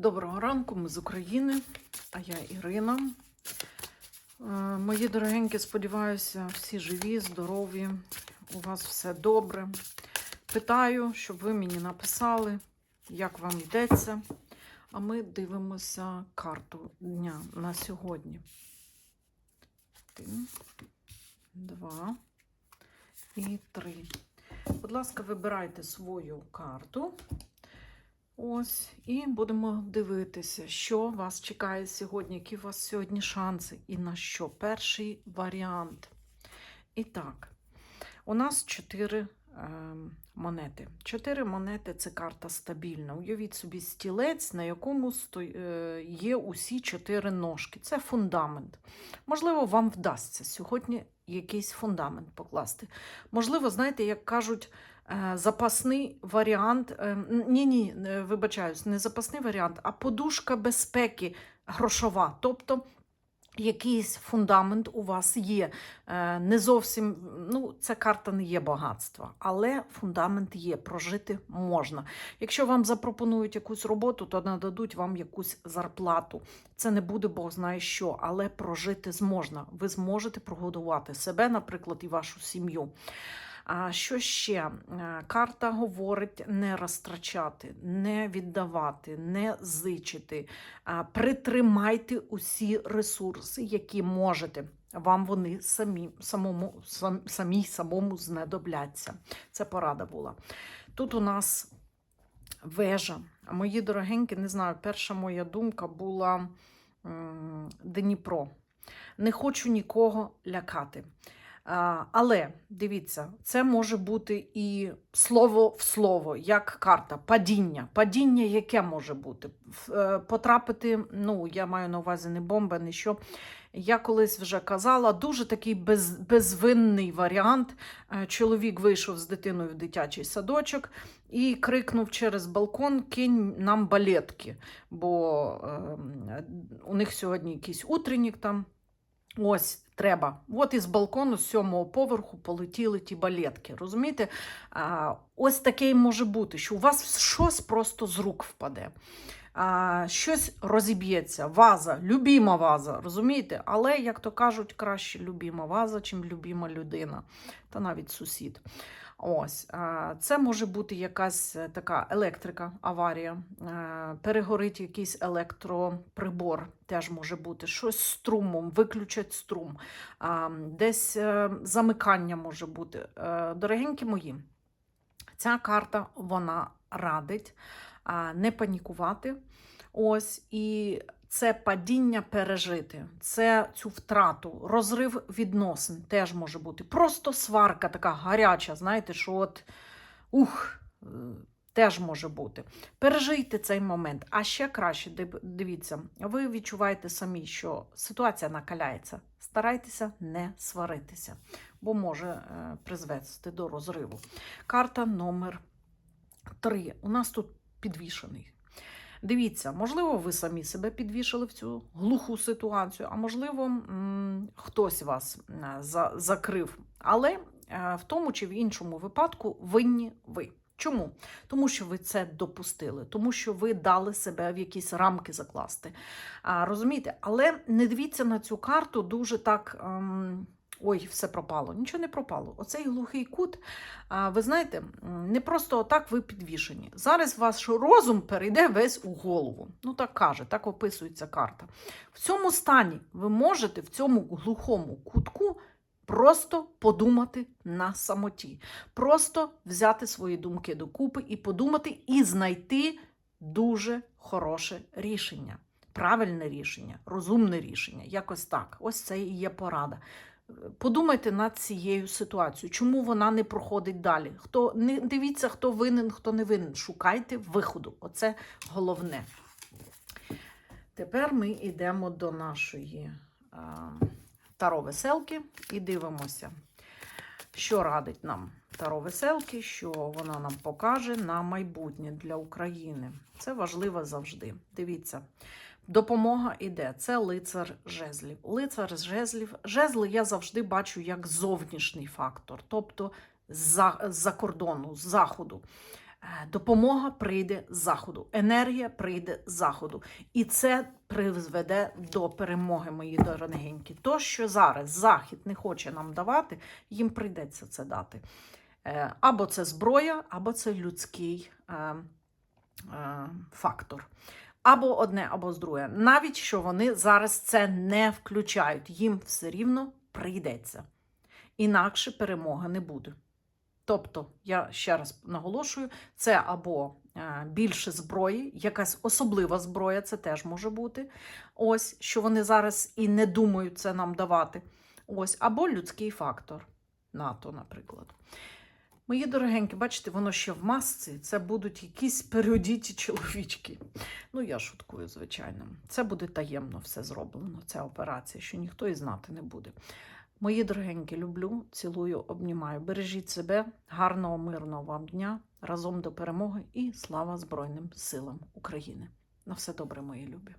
Доброго ранку, ми з України, а я Ірина. Е, Мої дорогенькі, сподіваюся, всі живі, здорові, у вас все добре. Питаю, щоб ви мені написали, як вам йдеться. А ми дивимося карту дня на сьогодні. Один, два і три. Будь ласка, вибирайте свою карту. Ось, і будемо дивитися, що вас чекає сьогодні, які у вас сьогодні шанси і на що. Перший варіант. І так, у нас чотири е, монети. Чотири монети це карта стабільна. Уявіть собі стілець, на якому сто... е, є усі чотири ножки. Це фундамент. Можливо, вам вдасться сьогодні якийсь фундамент покласти. Можливо, знаєте, як кажуть. Е, Запасний варіант, е, ні, ні, вибачаюсь, не запасний варіант, а подушка безпеки грошова. Тобто якийсь фундамент у вас є. Е, Не зовсім, ну, ця карта не є багатства, але фундамент є, прожити можна. Якщо вам запропонують якусь роботу, то нададуть вам якусь зарплату. Це не буде Бог знає що, але прожити зможна. Ви зможете прогодувати себе, наприклад, і вашу сім'ю. А що ще? Е, Карта говорить не розтрачати, не віддавати, не зичити. Притримайте усі ресурси, які можете. Вам вони самі самому, сам, самі самому знадобляться. Це порада була. Тут у нас вежа. Мої дорогенькі, не знаю, перша моя думка була Дніпро. Не хочу нікого лякати. Але дивіться, це може бути і слово в слово, як карта, падіння. Падіння, яке може бути? Е, Потрапити, ну, я маю на увазі не бомба, не що. Я колись вже казала, дуже такий без, безвинний варіант. Е, Чоловік вийшов з дитиною в дитячий садочок і крикнув через балкон: кинь нам балетки, бо е, у них сьогодні якийсь утреннік там. Ось треба. От із балкону з сьомого поверху полетіли ті балетки. Розумієте? А, ось таке може бути, що у вас щось просто з рук впаде. А, щось розіб'ється, ваза, любіма ваза, розумієте? Але, як то кажуть, краще любіма ваза, чим любіма людина, та навіть сусід. Ось, це може бути якась е, така електрика, аварія, е, перегорить якийсь електроприбор, теж може бути щось струмом, виключать струм, десь е, замикання може бути. Дорогенькі мої, ця карта вона радить не панікувати. Ось і це падіння пережити, це цю втрату, розрив відносин теж може бути. Просто сварка така гаряча, знаєте, що от ух, е, теж може бути. Пережийте цей момент. А ще краще, дивіться, ви відчуваєте самі, що ситуація накаляється. Старайтеся не сваритися, бо може е, призвести до розриву. Карта номер 3. У нас тут підвішений. Дивіться, можливо, ви самі себе підвішали в цю глуху ситуацію, а можливо, хтось вас е, за- закрив. Але е, в тому чи в іншому випадку винні ви. Чому? Тому що ви це допустили, тому що ви дали себе в якісь рамки закласти. А, розумієте? Але не дивіться на цю карту дуже так. Ем, Ой, все пропало. Нічого не пропало. Оцей глухий кут, ви знаєте, не просто отак ви підвішені. Зараз ваш розум перейде весь у голову. Ну так каже, так описується карта. В цьому стані ви можете в цьому глухому кутку просто подумати на самоті. Просто взяти свої думки докупи і подумати, і знайти дуже хороше рішення. Правильне рішення, розумне рішення, якось так. Ось це і є порада. Подумайте над цією ситуацією, чому вона не проходить далі. Хто не дивіться, хто винен, хто не винен. Шукайте виходу. Оце головне. Тепер ми йдемо до нашої а, таро веселки і дивимося, що радить нам таро веселки, що вона нам покаже на майбутнє для України. Це важливо завжди. Дивіться. Допомога іде. Це лицар жезлів. Лицар жезлів. Жезли я завжди бачу як зовнішній фактор, тобто з-за кордону, з заходу. Е, Допомога прийде з заходу, енергія прийде з заходу. І це призведе до перемоги, мої дорогенькі. То, що зараз Захід не хоче нам давати, їм прийдеться це дати. Е, Або це зброя, або це людський е, фактор. Або одне, або з друге. Навіть що вони зараз це не включають, їм все рівно прийдеться. Інакше перемоги не буде. Тобто, я ще раз наголошую, це або е, більше зброї, якась особлива зброя, це теж може бути. Ось, що вони зараз і не думають це нам давати. Ось, або людський фактор НАТО, наприклад. Мої дорогенькі, бачите, воно ще в масці. Це будуть якісь переодіті чоловічки. Ну, я шуткую, звичайно. Це буде таємно все зроблено, ця операція, що ніхто і знати не буде. Мої дорогенькі, люблю, цілую, обнімаю. Бережіть себе, гарного, мирного вам дня, разом до перемоги і слава Збройним силам України. На все добре, мої любі.